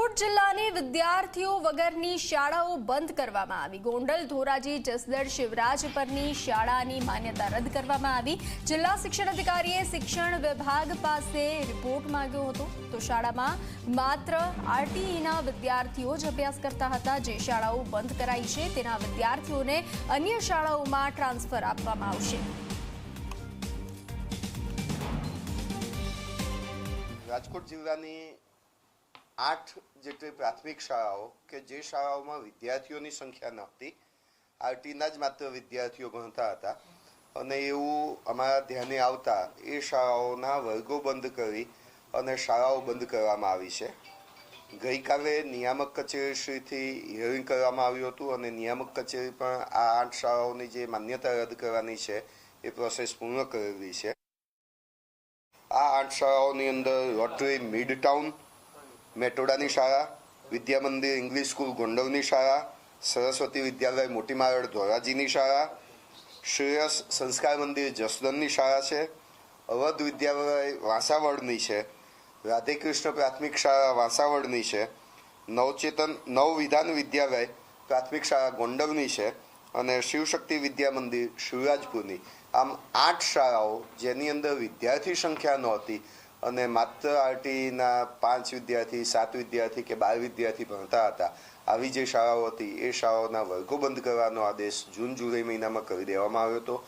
રાજકોટ જિલ્લાની વિદ્યાર્થીઓ વગરની શાળાઓ બંધ કરવામાં આવી. ગોંડલ, ધોરાજી જસદર શિવરાજ પરની શાળાની માન્યતા રદ કરવામાં આવી. જિલ્લા શિક્ષણ અધિકારીએ શિક્ષણ વિભાગ પાસે રિપોર્ટ માંગ્યો હતો. તો શાળામાં માત્ર આરટીઈના વિદ્યાર્થીઓ જ અભ્યાસ કરતા હતા. જે શાળાઓ બંધ કરાઈ છે, તેના વિદ્યાર્થીઓને અન્ય શાળાઓમાં ટ્રાન્સફર આપવામાં આવશે. રાજકોટ જિલ્લાની આઠ જેટલી પ્રાથમિક શાળાઓ કે જે શાળાઓમાં વિદ્યાર્થીઓની સંખ્યા નહોતી, આરટીના જ માત્ર વિદ્યાર્થીઓ ભણતા હતા. અને એવું અમારા ધ્યાને આવતા એ શાળાઓના વર્ગો બંધ કરી અને શાળાઓ બંધ કરવામાં આવી છે. ગઈકાલે નિયામક કચેરીશ્રીથી હિયરિંગ કરવામાં આવ્યું હતું અને નિયામક કચેરી પણ આ આઠ શાળાઓની જે માન્યતા રદ કરવાની છે એ પ્રોસેસ પૂર્ણ કરેલી છે. આ આઠ શાળાઓની અંદર રોટરી મિડ ટાઉન મેટોડાની શાળા વિદ્યા મંદિર ઇંગ્લિશ સ્કૂલ ગોંડવની શાળા, સરસ્વતી વિદ્યાલય મોટી મારડ ધોરાજીની શાળા, શ્રેયસ સંસ્કાર મંદિર જસદનની શાળા છે, અવધ વિદ્યાલય વાંસાવડની છે, રાધેકૃષ્ણ પ્રાથમિક શાળા વાંસાવડની છે, નવચેતન નવ વિધાન વિદ્યાલય પ્રાથમિક શાળા ગોંડવની છે અને શિવશક્તિ વિદ્યા મંદિર શિવરાજપુરની. આમ આઠ શાળાઓ જેની અંદર વિદ્યાર્થી સંખ્યા નહોતી અને માત્ર આરટીના પાંચ વિદ્યાર્થી, સાત વિદ્યાર્થી કે બાર વિદ્યાર્થી ભણતા હતા. આવી જે શાળાઓ હતી, એ શાળાઓના વર્ગો બંધ કરવાનો આદેશ જૂન, જુલાઈ મહિનામાં કરી દેવામાં આવ્યો હતો.